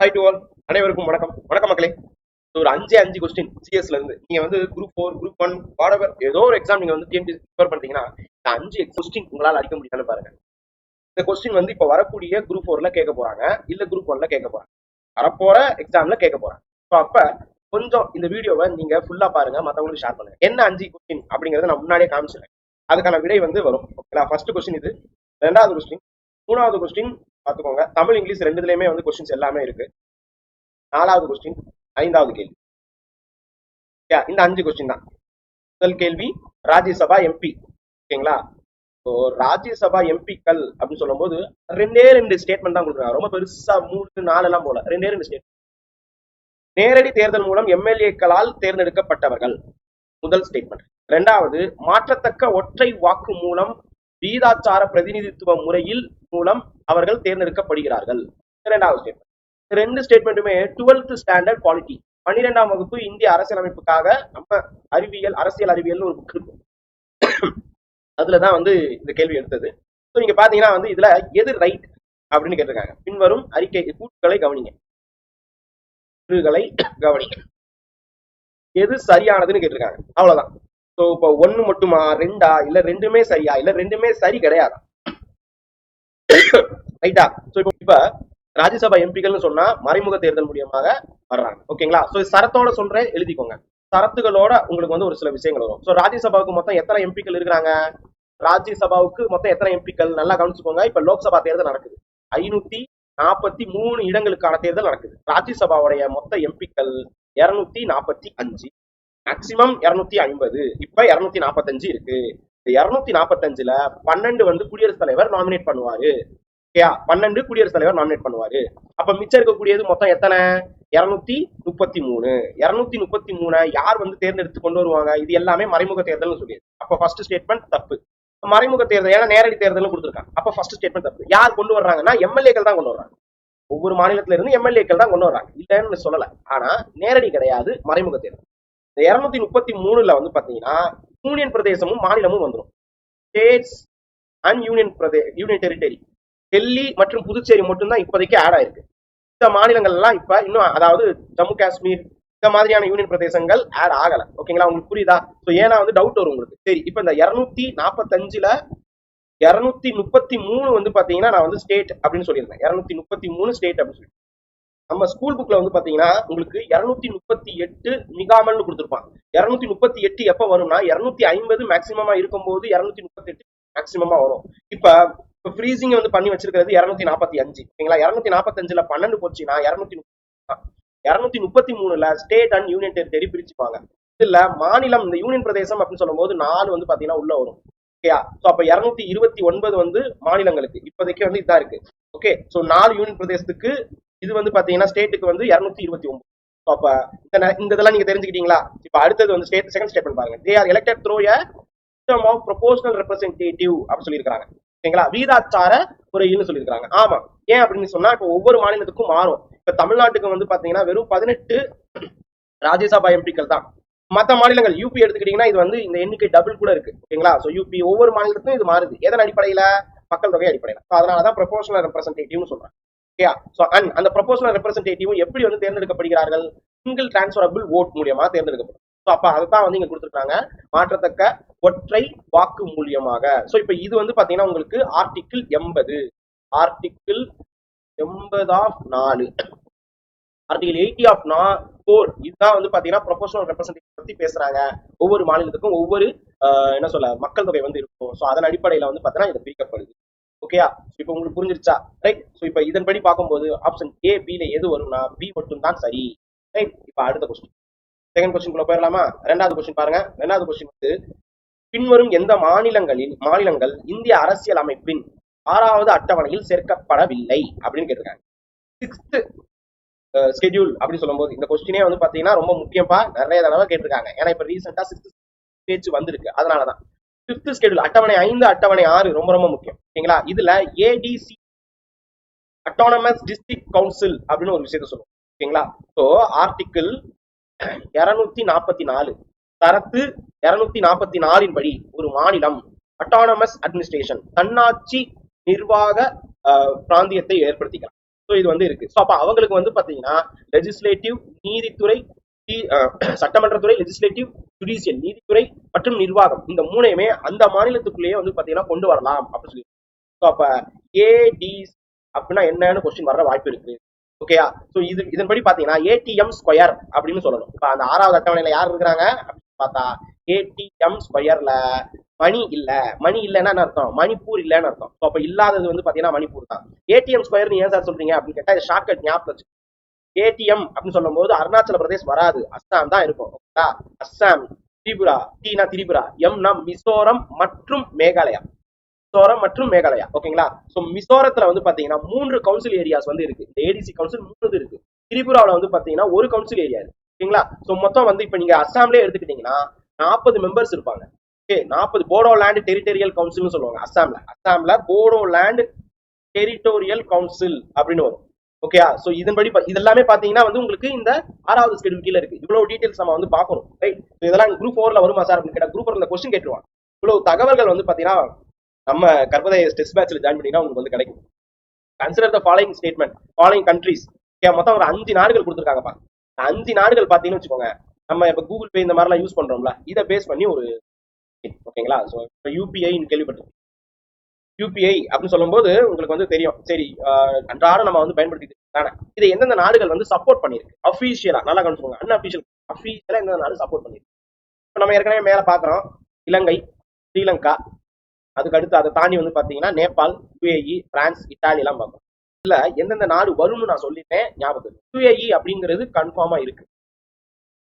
High to all அனைவருக்கும் வணக்கம். வணக்கம் மக்களே. ஒரு அஞ்சு அஞ்சு கொஸ்டின் சிஎஸ்ல இருந்து. நீங்க வந்து குரூப் ஃபோர் குரூப் ஒன் வாடவர் ஏதோ ஒரு எக்ஸாம் நீங்க வந்து டிஎன்பி ப்ரிப்பேர் பண்றீங்கன்னா இந்த அஞ்சு கொஸ்டின் உங்களால் அடிக்க முடியாதுன்னு பாருங்க. இந்த கொஸ்டின் வந்து இப்ப வரக்கூடிய குரூப் ஃபோர்ல கேட்க போறாங்க. இல்ல குரூப் ஒன்ல கேட்க போறாங்க. வரப்போற எக்ஸாம்ல கேட்க போறாங்க. ஸோ அப்ப கொஞ்சம் இந்த வீடியோவை நீங்க ஃபுல்லா பாருங்க. மத்தவங்களுக்கு ஷேர் பண்ணுங்க. என்ன அஞ்சு கொஸ்டின் அப்படிங்கறத நான் முன்னாடியே காமிச்சிருக்கேன் அதுக்கான விடை வந்து வரும். ஓகேங்களா ஃபர்ஸ்ட் கொஸ்டின் இது. ரெண்டாவது கொஸ்டின் மூணாவது கொஸ்டின் பார்த்துக்கோங்க தமிழ் இங்கிலீஷ் ரெண்டுலேயுமே வந்து கொஸ்டின்ஸ் எல்லாமே இருக்கு. நாலாவது கொஸ்டின் ஐந்தாவது கேள்வி. இந்த அஞ்சு கொஸ்டின் தான். முதல் கேள்வி ராஜ்யசபா எம்பி ஓகேங்களா? ஸோ ராஜ்யசபா எம்பிக்கள் அப்படின்னு சொல்லும்போது ரெண்டே ரெண்டு ஸ்டேட்மெண்ட் தான் கொடுக்குறாங்க. ரொம்ப பெருசா மூணு நாலு எல்லாம் போல ரெண்டே ரெண்டு ஸ்டேட் நேரடி தேர்தல் மூலம் எம்எல்ஏக்களால் தேர்ந்தெடுக்கப்பட்டவர்கள். முதல் ஸ்டேட்மெண்ட் ரெண்டாவது மாற்றத்தக்க ஒற்றை வாக்கு மூலம் வீதாச்சார பிரதிநிதித்துவ முறையில் மூலம் அவர்கள் தேர்ந்தெடுக்கப்படுகிறார்கள். இரண்டாவது ஸ்டேட்மெண்ட் ரெண்டு ஸ்டேட்மெண்ட்டுமே டுவெல்த் ஸ்டாண்டர்ட் பாலிட்டி பன்னிரெண்டாம் வகுப்பு இந்திய அரசியலமைப்புக்காக நம்ம அறிவியல் அரசியல் அறிவியல்னு ஒரு புக் இருக்கும் அதுலதான் வந்து இந்த கேள்வி எடுத்தது. ஸோ நீங்க பாத்தீங்கன்னா வந்து இதுல எது ரைட் அப்படின்னு கேட்டிருக்காங்க. பின்வரும் அறிக்கை கூற்றுகளை கவனிங்க. கூற்றுகளை கவனிங்க. எது சரியானதுன்னு கேட்டிருக்காங்க. அவ்வளவுதான். ஸோ இப்போ ஒன்னு மட்டுமா? ரெண்டா? இல்ல ரெண்டுமே சரியா? இல்ல ரெண்டுமே சரி கிடையாதா? ரைட்டா ஸோ இப்போ இப்ப ராஜ்யசபா எம்பிகள்னு சொன்னா மறைமுக தேர்தல் மூலியமாக வர்றாங்க. ஓகேங்களா ஸோ சரத்தோட சொல்றேன் எழுதிக்கோங்க. சரத்துகளோட உங்களுக்கு வந்து ஒரு சில விஷயங்கள் வரும். ஸோ ராஜ்யசபாவுக்கு மொத்தம் எத்தனை எம்பிக்கள் இருக்கிறாங்க? ராஜ்யசபாவுக்கு மொத்தம் எத்தனை எம்பிக்கள்? நல்லா கவனிச்சுக்கோங்க. இப்ப லோக்சபா தேர்தல் நடக்குது. ஐநூத்தி நாற்பத்தி மூணு இடங்களுக்கான தேர்தல் நடக்குது. ராஜ்யசபாவுடைய மொத்த எம்பிக்கள் இருநூத்தி நாற்பத்தி அஞ்சு. மேக்சிமம் இருநூத்தி ஐம்பது. இப்ப இருநூத்தி நாற்பத்தஞ்சு இருக்கு. இந்த இருநூத்தி நாற்பத்தஞ்சுல பன்னெண்டு வந்து குடியரசுத் தலைவர் நாமினேட் பண்ணுவாரு. ஓகேயா பன்னெண்டு குடியரசுத் தலைவர் நாமினேட் பண்ணுவாரு. அப்ப மிச்சம் இருக்கக்கூடியது மொத்தம் எத்தனை? இருநூத்தி முப்பத்தி மூணு. இருநூத்தி முப்பத்தி மூணு யார் வந்து தேர்ந்தெடுத்து கொண்டு வருவாங்க? இது எல்லாமே மறைமுக தேர்தல்னு சொல்லியது அப்ப ஃபர்ஸ்ட் ஸ்டேட்மெண்ட் தப்பு. மறைமுக தேர்தல் ஏன்னா நேரடி தேர்தல் கொடுத்துருக்காங்க. அப்ப ஃபர்ஸ்ட் ஸ்டேட்மெண்ட் தப்பு. யார் கொண்டு வர்றாங்கன்னா எம்எல்ஏக்கள் தான் கொண்டு வர்றாங்க. ஒவ்வொரு மாநிலத்துல இருந்து எம்எல்ஏக்கள் தான் கொண்டு வர்றாங்க. இல்லைன்னு சொல்லல. ஆனா நேரடி கிடையாது மறைமுக தேர்தல். இந்த இருநூத்தி முப்பத்தி மூணுல வந்து பாத்தீங்கன்னா யூனியன் பிரதேசமும் மாநிலமும் வந்துடும் ஸ்டேட்ஸ் அண்ட் யூனியன் பிரதே யூனியன் டெரிட்டரி டெல்லி மற்றும் புதுச்சேரி மட்டும்தான் இப்போதைக்கு ஆட் ஆயிருக்கு. இந்த மாநிலங்கள் எல்லாம் இப்ப இன்னும் அதாவது ஜம்மு காஷ்மீர் இந்த மாதிரியான யூனியன் பிரதேசங்கள் ஆட் ஆகல. ஓகேங்களா உங்களுக்கு புரியுதா? ஸோ ஏன்னா வந்து டவுட் வரும் உங்களுக்கு. சரி இப்போ இந்த இரநூத்தி நாற்பத்தஞ்சுல இரநூத்தி முப்பத்தி மூணு வந்து பாத்தீங்கன்னா நான் வந்து ஸ்டேட் அப்படின்னு சொல்லியிருந்தேன். இரநூத்தி முப்பத்தி மூணு ஸ்டேட் அப்படின்னு சொல்லி நம்ம ஸ்கூல் புக்ல வந்து பாத்தீங்கன்னா உங்களுக்கு இருநூத்தி முப்பத்தி எட்டு மிகாமல்னு கொடுத்துருப்பான் இருநூத்தி முப்பத்தி எட்டு எப்ப வரும்னா இருநூத்தி ஐம்பது மேக்சிமமா இருக்கும்போது இருநூத்தி முப்பத்தி எட்டு மேக்சிமமா வரும். இப்ப இப்போ ஃப்ரீசிங் வந்து பண்ணி வச்சிருக்கிறது இருநூத்தி நாற்பத்தி அஞ்சு. ஓகேங்களா? இருநூத்தி நாற்பத்தஞ்சுல பன்னெண்டு போச்சுன்னா இருநூத்தி இருநூத்தி முப்பத்தி மூணுல ஸ்டேட் அண்ட் யூனியன் டெரிட்டரி பிரிச்சுப்பாங்க. இதுல மாநிலம் இந்த யூனியன் பிரதேசம் அப்படின்னு சொல்லும்போது நாலு வந்து பாத்தீங்கன்னா உள்ள வரும். ஓகேயா ஸோ அப்ப இருநூத்தி இருபத்தி ஒன்பது வந்து மாநிலங்களுக்கு. இப்போதைக்கு வந்து இதா இருக்கு. ஓகே? ஸோ நாலு யூனியன் பிரதேசத்துக்கு இது வந்து பாத்தீங்கன்னா ஸ்டேட்டுக்கு வந்து இருநூத்தி இருபத்தி ஒன்பது. அப்ப இந்த இந்த இதெல்லாம் நீங்க தெரிஞ்சுக்கிட்டீங்களா? இப்ப அடுத்தது வந்து ஸ்டேட் செகண்ட் ஸ்டேட்மெண்ட் பாருங்க. They are elected through a system of proportional representative அப்படின்னு சொல்லியிருக்காங்க ஓகேங்களா வீதாச்சார முறைன்னு சொல்லியிருக்காங்க ஆமா. ஏன் அப்படின்னு சொன்னா இப்போ ஒவ்வொரு மாநிலத்துக்கும் மாறும். இப்ப தமிழ்நாட்டுக்கு வந்து பாத்தீங்கன்னா வெறும் பதினெட்டு ராஜ்யசபா எம்பிக்கள் தான். மற்ற மாநிலங்கள் யூபி எடுத்துக்கிட்டீங்கன்னா இது வந்து இந்த எண்ணிக்கை டபுள் கூட இருக்கு. ஓகேங்களா ஸோ யூபி ஒவ்வொரு மாநிலத்துக்கும் இது மாறுது. எதன் அடிப்படையில? மக்கள் தொகை அடிப்படையில. ஸோ அதனாலதான் ப்ரொபோஷனல் ரெப்ரஸன்டேட்டிவ்னு சொல்றாங்க. ஓகேயா ஸோ அண்ட் அந்த ப்ரொபோஷனல் ரெப்ரஸன்டேட்டிவும் எப்படி வந்து தேர்ந்தெடுக்கப்படுகிறார்கள்? சிங்கிள் டிரான்ஸ்ஃபரபிள் ஓட் மூலியமா தேர்ந்தெடுக்கப்படும். ஸோ அப்ப அதுதான் வந்து இங்கே கொடுத்துருக்காங்க. மாற்றத்தக்க ஒற்றை வாக்கு மூலியமாக. ஸோ இப்போ இது வந்து பார்த்தீங்கன்னா உங்களுக்கு ஆர்டிக்கிள் எண்பது. ஆர்டிக்கிள் எண்பது ஆஃப் நாலு. ஆர்டிகல் எயிட்டி ஆஃப் நா ஃபோர் இதுதான் வந்து பார்த்தீங்கன்னா ப்ரொபோஷனல் ரெப்ரஸன்டேட்டிவ் பற்றி பேசுகிறாங்க ஒவ்வொரு மாநிலத்துக்கும் ஒவ்வொரு என்ன சொல்ல மக்கள் தொகை வந்து இருக்கும். ஸோ அதன் அடிப்படையில் வந்து பார்த்தீங்கன்னா இது பிரிக்கப்படுது. ஓகேயா இப்போ உங்களுக்கு புரிஞ்சிருச்சா? ரைட் ஸோ இப்போ இதன்படி பார்க்கும்போது ஆப்ஷன் ஏ பில எது வரும்னா பி மட்டும் தான் சரி. ரைட் இப்போ அடுத்த கொஸ்டின் செகண்ட் கொஸ்டின் குள்ள போயிடலாமா ரெண்டாவது கொஸ்டின் பாருங்க. ரெண்டாவது கொஸ்டின் வந்து பின்வரும் எந்த மாநிலங்களில் மாநிலங்கள் இந்திய அரசியல் அமைப்பின் ஆறாவது அட்டவணையில் சேர்க்கப்படவில்லை? அப்படின்னு கேட்டிருக்காங்க. சிக்ஸ்த் ஸ்கெடியூல் அப்படின்னு சொல்லும்போது இந்த கொஸ்டினே வந்து பாத்தீங்கன்னா ரொம்ப முக்கியமா நிறைய தடவை கேட்டிருக்காங்க. ஏன்னா இப்ப ரீசெண்டா சிக்ஸ்த் பேச்சு வந்திருக்கு. அதனாலதான். பிப்த் ஸ்கெடியூல் அட்டவணை ஐந்து அட்டவணை ஆறு ரொம்ப ரொம்ப முக்கியம். ஓகேங்களா? இதுல ஏடிசி அட்டானமஸ் டிஸ்ட்ரிக்ட் கவுன்சில் அப்படின்னு ஒரு விஷயத்த சொல்லுவோம். ஓகேங்களா? ஸோ ஆர்டிக்கிள் இருநூத்தி நாற்பத்தி நாலு தரத்து இருநூத்தி நாற்பத்தி நாலின் படி ஒரு மாநிலம் அட்டானமஸ் அட்மினிஸ்ட்ரேஷன் தன்னாட்சி நிர்வாக பிராந்தியத்தை ஏற்படுத்திக்கலாம். ஸோ இது வந்து இருக்கு. ஸோ அப்ப அவங்களுக்கு வந்து பாத்தீங்கன்னா லெஜிஸ்லேட்டிவ் நீதித்துறை சட்டமன்றத்துறை லெஜிஸ்லேட்டிவ் ஜுடிஷியல் நீதித்துறை மற்றும் நிர்வாகம் இந்த மூணையுமே அந்த மாநிலத்துக்குள்ளேயே வந்து பாத்தீங்கன்னா கொண்டு வரலாம் அப்படின்னு சொல்லி ஸோ அப்போ ஏடி அப்படின்னா என்னன்னு கொஸ்டின் வர வாய்ப்பு இருக்கு ஓகேயா ஸோ இது இதன்படி பாத்தீங்கன்னா ஏடிஎம் ஸ்கொயர் அப்படின்னு சொல்லணும். இப்போ அந்த ஆறாவது அட்டவணையில யார் இருக்கிறாங்க? அப்படின்னு பார்த்தா ஏடிஎம் ஸ்கொயர்ல மணி இல்ல. மணி இல்லைன்னா என்ன அர்த்தம்? மணிப்பூர் இல்லைன்னு அர்த்தம். ஸோ அப்போ இல்லாதது வந்து பார்த்தீங்கன்னா மணிப்பூர் தான். ஏடிஎம் ஸ்கொயர் ஏன் சார் சொல்றீங்க? அப்படின்னு கேட்டால் இது ஷார்ட்கட் ஞாபகம் வச்சு ஏடிஎம் அப்படின்னு சொல்லும்போது அருணாச்சல பிரதேஷ் வராது. அஸ்ஸாம் தான் இருக்கும். ஓகேங்களா அஸ்ஸாம் திரிபுரா டீனா திரிபுரா எம்னா மிசோரம் மற்றும் மேகாலயா. மிசோரம் மற்றும் மேகாலயா. ஓகேங்களா? சோ மிசோரத்துல வந்து பாத்தீங்கன்னா மூன்று கவுன்சில் ஏரியாஸ் வந்து இருக்கு. இந்த ஏடிசி கவுன்சில் மூணு இருக்கு. திரிபுராவில் வந்து பாத்தீங்கன்னா ஒரு கவுன்சில் ஏரியா இருக்கு. ஓகேங்களா? சோ மொத்தம் வந்து இப்ப நீங்க அஸ்ஸாம்லயே எடுத்துக்கிட்டீங்கன்னா நாற்பது மெம்பர்ஸ் இருப்பாங்க. ஓகே? நாற்பது போடோ லேண்ட் டெரிட்டோரியல் கவுன்சில்னு சொல்லுவாங்க அஸ்ஸாம்ல அஸ்ஸாம்ல போடோலேண்ட் டெரிட்டோரியல் கவுன்சில் அப்படின்னு வரும். ஓகேயா? சோ இதன்படி இதெல்லாமே இது எல்லாமே பாத்தீங்கன்னா வந்து உங்களுக்கு இந்த ஆறாவது ஸ்கெடியூல் கீழ இருக்கு. இவ்வளவு டீடைல்ஸ் நம்ம வந்து பார்க்கணும். ரைட் இதெல்லாம் குரூப் ஃபோர்ல வருமா சார் அப்படின்னு கேட்டா குரூப் இந்த கொஸ்டின் கேட்டுருவாங்க. இவ்வளவு தகவல்கள் வந்து பாத்தீங்கன்னா நம்ம கர்ப்பதய டெஸ்ட் மேட்ச்ல ஜாயின் பண்ணீங்கன்னா உங்களுக்கு வந்து கிடைக்கும். Consider the following statement following countries மொத்தம் ஒரு அஞ்சு நாடுகள் கொடுத்துருக்காங்கப்பா. அஞ்சு நாடுகள் பார்த்தீங்கன்னு வச்சுக்கோங்க. நம்ம இப்போ கூகுள் பே இந்த மாதிரிலாம் யூஸ் பண்றோம்ல இதை பேஸ் பண்ணி ஒரு ஓகேங்களா ஸோ இப்போ யூபிஐன்னு கேள்விப்பட்டிருக்கோம் யூபிஐ அப்படின்னு சொல்லும்போது உங்களுக்கு வந்து தெரியும். சரி ஆஹ் அன்றாடம் நம்ம வந்து பயன்படுத்திட்டு தானே இதை எந்தெந்த நாடுகள் வந்து சப்போர்ட் பண்ணிருக்கு அஃபீஷியலா நல்லா கவனிச்சுக்கோங்க. அன்அஃபீஷியல் அஃபீஷியலா எந்தெந்த நாடு சப்போர்ட் பண்ணிருக்கு இப்போ நம்ம ஏற்கனவே மேல பாக்குறோம் இலங்கை ஸ்ரீலங்கா அதுக்கு அடுத்து அதை தாண்டி வந்து பார்த்தீங்கன்னா நேபாள் யுஏஇ பிரான்ஸ் இட்டாலி எல்லாம் பார்க்கணும் இதுல எந்தெந்த நாடு வரும்னு நான் சொல்லிட்டேன் ஞாபகம் யுஏஇ அப்படிங்கிறது கன்ஃபார்மா இருக்கு.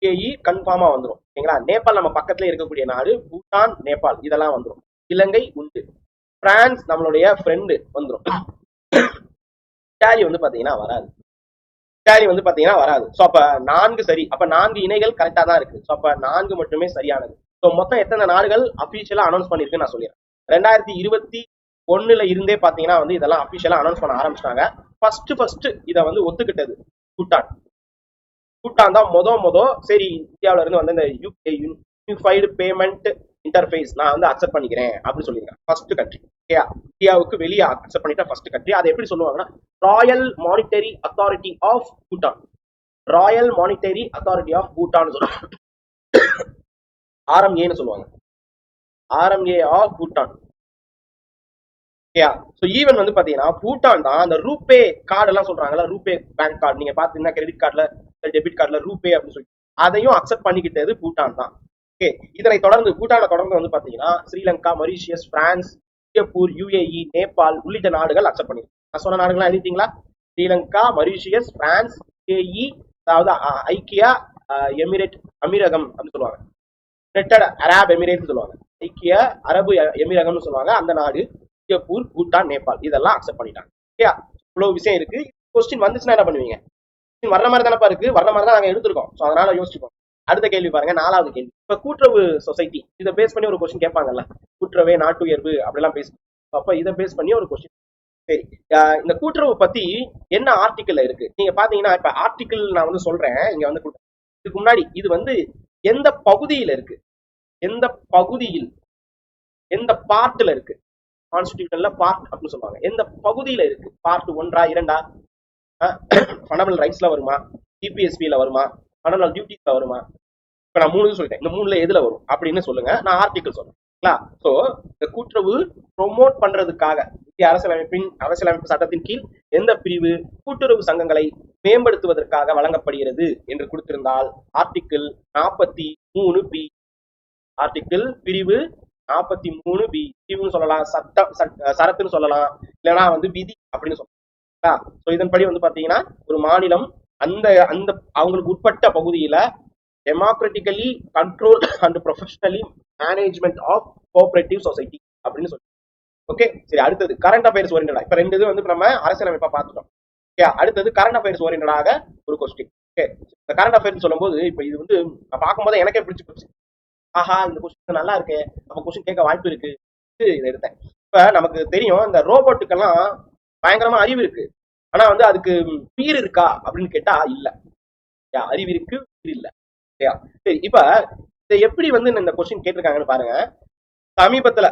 யுஏஇ கன்ஃபார்மா வந்துடும் ஓகேங்களா? நேபாள் நம்ம பக்கத்துல இருக்கக்கூடிய நாடு பூட்டான் நேபாள் இதெல்லாம் வந்துடும் இலங்கை உண்டு. பிரான்ஸ் நம்மளுடைய ஃப்ரெண்டு வந்துடும் இட்டாலி வந்து பாத்தீங்கன்னா வராது. இட்டாலி வந்து பாத்தீங்கன்னா வராது. சோ அப்ப நான்கு சரி. அப்ப நான்கு இணைகள் கரெக்டா தான் இருக்கு. சோ அப்ப நான்கு மட்டுமே சரியானது. சோ மொத்தம் எத்தனை நாடுகள் அபிஷியலா அனௌன்ஸ் பண்ணிருக்குன்னு நான் சொல்லிடுறேன். ரெண்டாயிரத்தி இருபத்தி ஒண்ணுல இருந்தே பாத்தீங்கன்னா வந்து இதெல்லாம் அபிஷியலா அனௌன்ஸ் பண்ண ஆரம்பிச்சிட்டாங்க. ஃபர்ஸ்ட் ஃபர்ஸ்ட் இதை வந்து ஒத்துக்கிட்டது பூட்டான். பூட்டான் தான் மொத மொத சரி இந்தியாவுல இருந்து வந்து இந்த யூனிஃபைடு பேமெண்ட் இன்டர்ஃபேஸ் நான் வந்து அக்செப்ட் பண்ணிக்கிறேன் அப்படின்னு சொல்லியிருக்கேன் ஃபர்ஸ்ட் கண்ட்ரி ஓகே இந்தியாவுக்கு வெளியே அக்செப்ட் பண்ணிட்ட ஃபர்ஸ்ட் கண்ட்ரி அதை எப்படி சொல்லுவாங்கன்னா royal monetary authority of Bhutan royal monetary authority of Bhutan சொல்லுவாங்க. ஆர்எம்ஏன்னு சொல்லுவாங்க. ஆர்எம்ஏ ஆ பூட்டான். ஓகேயா ஸோ ஈவன் வந்து பாத்தீங்கன்னா பூட்டான் தான் அந்த ரூபே கார்டு எல்லாம் சொல்றாங்கல்ல ரூபே பேங்க் கார்டு நீங்க பாத்தீங்கன்னா கிரெடிட் கார்டுல டெபிட் கார்டுல ரூபே அப்படின்னு சொல்லி அதையும் அக்செப்ட் பண்ணிக்கிட்டது பூட்டான் தான். ஓகே இதனை தொடர்ந்து பூட்டானை தொடர்ந்து வந்து பாத்தீங்கன்னா Sri Lanka Mauritius France Singapore UAE Nepal உள்ளிட்ட நாடுகள் அக்செப்ட் பண்ணிருக்கு. நான் சொன்ன நாடுகள்லாம் எழுதிட்டீங்களா? ஸ்ரீலங்கா மொரிஷியஸ் பிரான்ஸ் ஏஇ அதாவது ஐக்கியா எமிரேட் அமீரகம் அப்படின்னு சொல்லுவாங்க. யுனைடெட் அரப் எமிரேட்ஸ் சொல்லுவாங்க. ஐக்கிய அரபு எமிரகம்னு சொல்லுவாங்க. அந்த நாடு சிங்கப்பூர் பூட்டான் நேபாள். இதெல்லாம் அக்செப்ட் பண்ணிட்டாங்க. ஓகே இவ்வளோ விஷயம் இருக்கு. கொஸ்டின் வந்துச்சுன்னா என்ன பண்ணுவீங்க? கொஸ்டின் வர்ற மாதிரி தானப்பா இருக்கு. வர்ற மாதிரி தான் நாங்கள் எடுத்திருக்கோம். ஸோ அதனால யோசிச்சுப்போம் அடுத்த கேள்வி பாருங்க. நாலாவது கேள்வி. இப்போ கூட்டுறவு சொசைட்டி இதை பேஸ் பண்ணி ஒரு கொஸ்டின் கேட்பாங்கல்ல. கூட்டுறவே நாட்டுயர்வு அப்படிலாம் பேஸ் அப்போ இதை பேஸ் பண்ணி ஒரு கொஸ்டின் சரி. இந்த கூட்டுறவு பத்தி என்ன ஆர்டிக்கல்ல இருக்கு? நீங்க பாத்தீங்கன்னா இப்ப ஆர்டிக்கிள் நான் வந்து சொல்றேன். இங்க வந்து இதுக்கு முன்னாடி இது வந்து எந்த பகுதியில இருக்கு? எந்த பகுதியில்? எந்த பார்ட்ல இருக்கு? கான்ஸ்டியூஷன்ல பார்ட் அப்படின்னு சொல்லுவாங்க. எந்த பகுதியில இருக்கு? பார்ட் ஒன்றா இரண்டா? ஃபண்டமெண்டல் ரைட்ஸ்ல வருமா? டிபிஎஸ்பியில வருமா? ஃபண்டமெண்டல் டியூட்டிஸ்ல வருமா? இப்ப நான் மூணு சொல்லிட்டேன். இந்த மூணுல எதுல வரும்? அப்படின்னு சொல்லுங்க. நான் ஆர்டிக்கல் சொல்றேன். ஸோ இந்த கூட்டுறவு ப்ரொமோட் பண்றதுக்காக இந்திய அரசியலமைப்பின் அரசியலமைப்பு சட்டத்தின் கீழ் எந்த பிரிவு கூட்டுறவு சங்கங்களை மேம்படுத்துவதற்காக வழங்கப்படுகிறது என்று கொடுத்திருந்தால் ஆர்டிக்கிள் நாற்பத்தி மூணு பி ஆர்டிக்கிள் பிரிவு நாற்பத்தி மூணு பி பிரிவுன்னு சொல்லலாம் சட்டம் சரத்துன்னு சொல்லலாம் இல்லைன்னா வந்து விதி அப்படின்னு சொல்லலாம் ஸோ இதன்படி வந்து பாத்தீங்கன்னா ஒரு மாநிலம் அந்த அந்த அவங்களுக்கு உட்பட்ட பகுதியில democratically control and professionally management of cooperative society அப்படின்னு சொல்லி ஓகே சரி அடுத்தது கரண்ட் அஃபேர்ஸ் ஓரியன்டா இப்ப ரெண்டு இது வந்து நம்ம அரசியலமைப்பா பார்த்துட்டோம். ஓகே அடுத்தது கரண்ட் அஃபேர்ஸ் ஓரியன்டாக ஒரு கொஸ்டின் ஓகே இந்த கரண்ட் அஃபேர்ஸ் சொல்லும்போது இப்ப இது வந்து நான் பார்க்கும்போது எனக்கே பிடிச்சு போச்சு. ஆஹா இந்த கொஸ்டின் நல்லா இருக்கு. நம்ம கொஸ்டின் கேட்க வாய்ப்பு இருக்கு. இதை எடுத்தேன். இப்ப நமக்கு தெரியும் இந்த ரோபோட்டுக்கெல்லாம் பயங்கரமா அறிவு இருக்கு. ஆனா வந்து அதுக்கு உயிர் இருக்கா? அப்படின்னு கேட்டா இல்ல. யா, அறிவு இருக்கு உயிர் இல்ல. சரி இப்ப இதை எப்படி வந்து இந்த கொஸ்டின் கேட்டிருக்காங்கன்னு பாருங்க. சமீபத்துல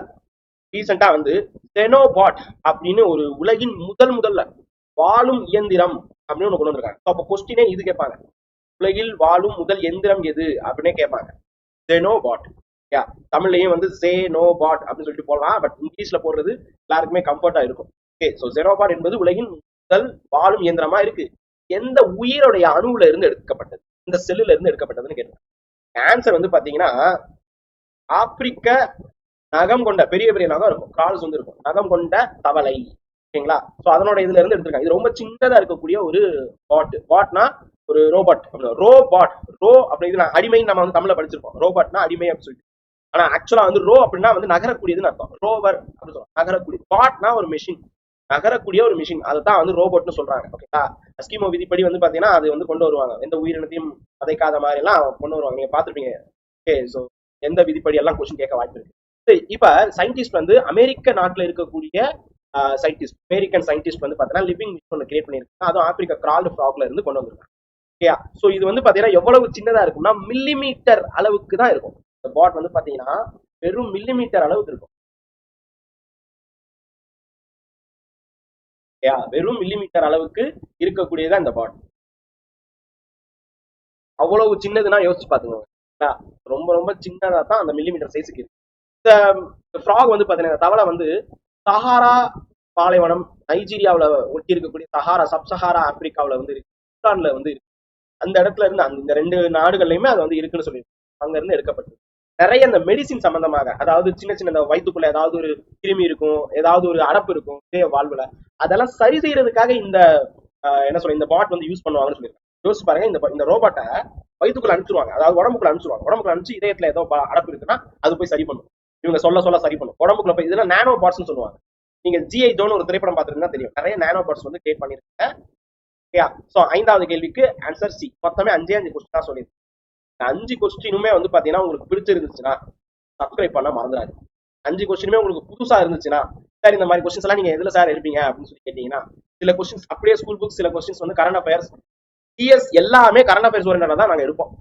ரீசெண்டா வந்து செனோபாட் அப்படின்னு ஒரு உலகின் முதல் முதல்ல வாழும் இயந்திரம் அப்படின்னு ஒண்ணு கொண்டு வந்திருக்காங்க. அப்போ அப்ப கொஸ்டினே இது கேட்பாங்க. உலகில் வாழும் முதல் எந்திரம் எது அப்படின்னே கேட்பாங்க. செனோபாட் யா தமிழ்லயும் வந்து சே நோ பாட் அப்படின்னு சொல்லிட்டு போடலாம். பட் இங்கிலீஷ்ல போடுறது எல்லாருக்குமே கம்ஃபர்ட்டா இருக்கும். ஓகே ஸோ ஜெனோபாட் என்பது உலகின் முதல் வாழும் இயந்திரமா இருக்கு. எந்த உயிரோடைய அணுவுல இருந்து எடுக்கப்பட்டது? இந்த செல்லுல இருந்து எடுக்கப்பட்டதுன்னு கேட்டாங்க ஆன்சர் வந்து பாத்தீங்கன்னா ஆப்பிரிக்க நகம் கொண்ட பெரிய பெரிய நகம் இருக்கும். கால்ஸ் வந்து இருக்கும். நகம் கொண்ட தவளை. ஓகேங்களா? சோ அதனோட இதுல இருந்து எடுத்திருக்காங்க. இது ரொம்ப சின்னதா இருக்கக்கூடிய ஒரு பாட் பாட்னா ஒரு ரோபாட் ரோபாட் ரோ அப்படி நான் அடிமை நம்ம வந்து தமிழ்ல படிச்சிருப்போம். ரோபாட்னா அடிமை அப்படின்னு சொல்லிட்டு. ஆனா ஆக்சுவலா வந்து ரோ அப்படின்னா வந்து நகரக்கூடியதுன்னு அர்த்தம். ரோவர் அப்படின்னு சொல்லுவோம் நகரக்கூடிய பாட்னா ஒரு மிஷின் நகரக்கூடிய ஒரு மிஷின் அதுதான் வந்து ரோபோட்னு சொல்றாங்க. ஓகேங்களா? அஸ்கிமோ விதிப்படி வந்து பாத்தீங்கன்னா அது வந்து கொண்டு வருவாங்க. எந்த உயிரினத்தையும் பதைக்காத மாதிரி எல்லாம் கொண்டு வருவாங்க. நீங்க பாத்துருப்பீங்க ஓகே சோ எந்த விதிப்படி எல்லாம் கொஸ்டின் கேட்க வாய்ப்பு இருக்கு? இப்ப சயின்டிஸ்ட் வந்து அமெரிக்க நாட்டுல இருக்கக்கூடிய சயின்டிஸ்ட் அமெரிக்கன் சயின்டிஸ்ட் வந்து பாத்தீங்கன்னா லிவிங் மிஷின் ஒன்று கிரியேட் பண்ணிருக்காங்க அதுவும் ஆப்பிரிக்கா கிரால்டு ஃப்ராக்ல இருந்து கொண்டு வந்திருக்காங்க. ஓகேயா சோ இது வந்து பாத்தீங்கன்னா எவ்வளவு சின்னதா இருக்கும்னா மில்லிமீட்டர் அளவுக்கு தான் இருக்கும். இந்த பாட் வந்து பாத்தீங்கன்னா வெறும் மில்லிமீட்டர் அளவுக்கு இருக்கும். ஓகேயா வெறும் மில்லிமீட்டர் அளவுக்கு இருக்கக்கூடியதான் இந்த பாட் அவ்வளவு சின்னதுன்னா யோசிச்சு பாத்துக்கோங்க. ரொம்ப ரொம்ப சின்னதா தான் அந்த மில்லிமீட்டர் சைஸுக்கு இருக்கு. இந்த ஃப்ராக் வந்து பாத்தீங்கன்னா இந்த தவளை வந்து சஹாரா பாலைவனம் நைஜீரியாவில் ஒட்டி இருக்கக்கூடிய சஹாரா சப் சஹாரா ஆப்பிரிக்காவில் வந்து இருக்கு பூட்டான்ல வந்து இருக்கு. அந்த இடத்துல இருந்து அந்த இந்த ரெண்டு நாடுகள்லையுமே அது வந்து இருக்குன்னு சொல்லியிருக்கு அங்க இருந்து எடுக்கப்பட்டது. நிறைய இந்த மெடிசின் சம்பந்தமாக அதாவது சின்ன சின்ன இந்த வயிற்றுக்குள்ள ஏதாவது ஒரு கிருமி இருக்கும் ஏதாவது ஒரு அடப்பு இருக்கும் இதே வாழ்வுல. அதெல்லாம் சரி செய்யறதுக்காக இந்த என்ன சொல்ற இந்த பாட் வந்து யூஸ் பண்ணுவாங்கன்னு சொல்லியிருக்காங்க. யோசிச்சு பாருங்க இந்த இந்த ரோபோட்டை வயிற்றுக்குள்ள அனுப்பிச்சிருவாங்க. அதாவது உடம்புக்குள்ள அனுப்பிச்சிருவாங்க. உடம்புக்குள்ள அனுப்பிச்சு இதயத்துல ஏதோ அடப்பு இருக்குன்னா அது போய் சரி பண்ணும். இவங்க சொல்ல சொல்ல சரி பண்ணும். உடம்புக்குள்ள போய் இதெல்லாம் நானோ பாட்ஸ்னு சொல்லுவாங்க. நீங்க ஜிஐ ஜோன் ஒரு திரைப்படம் பார்த்துருந்தா தெரியும். நிறைய நானோ பார்ட்ஸ் வந்து கிரியேட் பண்ணிருக்காங்க ஓகேயா சோ ஐந்தாவது கேள்விக்கு ஆன்சர் சி மொத்தமே அஞ்சே அஞ்சு கொஸ்டின் தான் சொல்லியிருக்கேன் இந்த அஞ்சு கொஸ்டினுமே வந்து பாத்தீங்கன்னா உங்களுக்கு பிடிச்சிருந்துச்சுன்னா சப்ஸ்கிரைப் பண்ண மறந்துடாது அஞ்சு கொஸ்டினுமே உங்களுக்கு புதுசா இருந்துச்சுன்னா சார் இந்த மாதிரி கொஸ்டின்ஸ் எல்லாம் நீங்க எதுல சார் இருப்பீங்க அப்படின்னு சொல்லி கேட்டீங்கன்னா சில கொஸ்டின்ஸ் அப்படியே ஸ்கூல் புக்ஸ் சில கொஸ்டின்ஸ் வந்து கரண்ட் அஃபேர்ஸ் டிஎஸ் எல்லாமே கரண்ட் அஃபேர்ஸ் ஓரியன்டா தான் நாங்க இருப்போம்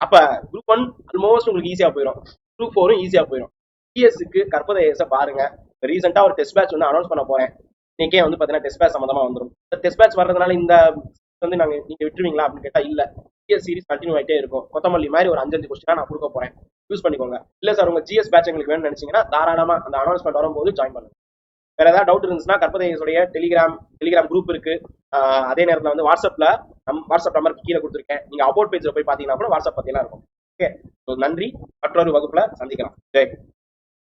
அப்ப குரூப் ஒன் ஆல்மோஸ்ட் உங்களுக்கு ஈஸியா போயிடும் குரூப் ஃபோரும் ஈஸியா போயிடும் டிஎஸ்க்கு கற்பதேச பாருங்க. ரீசெண்டா ஒரு டெஸ்ட் பேட்ச் வந்து அனௌன்ஸ் பண்ண போறேன். நீக்கே வந்து பாத்தீங்கன்னா டெஸ்ட் பேட்ச் சம்மந்தமா வந்துடும் டெஸ்ட் பேட்ச் வர்றதுனால இந்த வந்து நாங்க நீங்க விட்டுருவீங்களா அப்படின்னு கேட்டா இல்ல. டிஎஸ் சீரிஸ் கண்டினியூ ஆகிட்டே இருக்கும். கொத்தமல்லி மாதிரி ஒரு அஞ்சஞ்சு கொஸ்டினா நான் கொடுக்க போறேன். யூஸ் பண்ணிக்கோங்க. இல்ல சார் உங்க ஜிஎஸ் பேட்ச் எங்களுக்கு வேணும்னு நினைச்சீங்கன்னா தாராளமா அந்த அனௌன்ஸ்மெண்ட் வரும்போது ஜாயின் பண்ணுங்க. வேற ஏதாவது டவுட் இருந்துச்சுன்னா கற்பதேசுடைய டெலிகிராம் டெலிகிராம் குரூப் இருக்கு. அதே நேரத்துல வந்து வாட்ஸ்அப்ல நம் வாட்ஸ்அப் நம்பர் கீழே கொடுத்துருக்கேன். நீங்க அபவுட் பேஜ்ல போய் பாத்தீங்கன்னா கூட வாட்ஸ்அப் பத்தியெல்லாம் இருக்கும். ஓகே நன்றி. மற்றொரு வகுப்புல சந்திக்கலாம். ஜெய்.